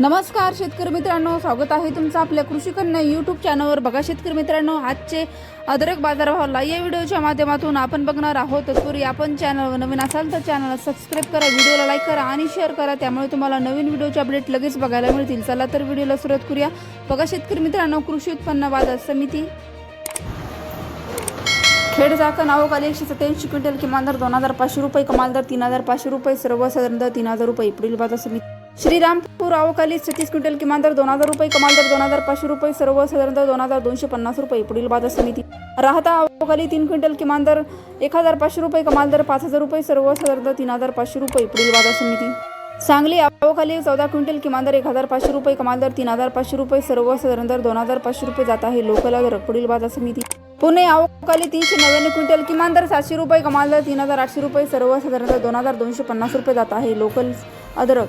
नमस्कार शेतकरी मित्रांनो. स्वागत आहे तुमचं आपल्या कृषी कन्या यूट्यूब चॅनलवर बघा शेतकरी मित्रांनो आजचे अदरक बाजारभावाला या व्हिडिओच्या माध्यमातून आपण बघणार आहोत. तत्पूर्वी आपण चॅनलवर नवीन असाल तर चॅनलला सबस्क्राईब करा व्हिडिओला लाईक करा आणि शेअर करा. त्यामुळे तुम्हाला नवीन व्हिडिओचे अपडेट लगेच बघायला मिळतील. चला तर व्हिडिओला सुरुवात करूया. बघा शेतकरी मित्रांनो कृषी उत्पन्न बाजार समिती. खेड चाकण अवकाली एकशे सत्याऐंशी क्विंटल किमान दर दोन हजार पाचशे रुपये कमाल दर तीन हजार पाचशे रुपये सर्वसाधारण दर तीन हजार रुपये. पुढील बाजार समिती. श्रीरामपूर अवकाली छत्तीस क्विंटल किमान दर दोन हजार रुपये कमाल दर दोन हजार पाचशे रुपये सर्वसाधारण दर दोन हजार दोनशे पन्नास रुपये. पुढील बाजार समिती. राहता अवकाली तीन क्विंटल किमान दर एक हजार पाचशे रुपये कमाल दर पाच हजार रुपये सर्व साधारणतः तीन हजार पाचशे रुपये. पुढील बाजार समिती. सांगली अवकाली चौदा क्विंटल किमान दर एक हजार पाचशे रुपये कमाल दर तीन हजार पाचशे रुपये सर्वसाधारण दर दोन हजार पाचशे रुपये जात आहे. लोकल दर. पुढील बाजार समिती. पुणे अवकाली तीनशे नव्याण्णव क्विंटल किमान दर सातशे रुपये कमाल दर तीन हजार आठशे रुपये सर्वसाधारण दर दोन हजार दोनशे पन्नास रुपये जात आहे. लोकल अदरक.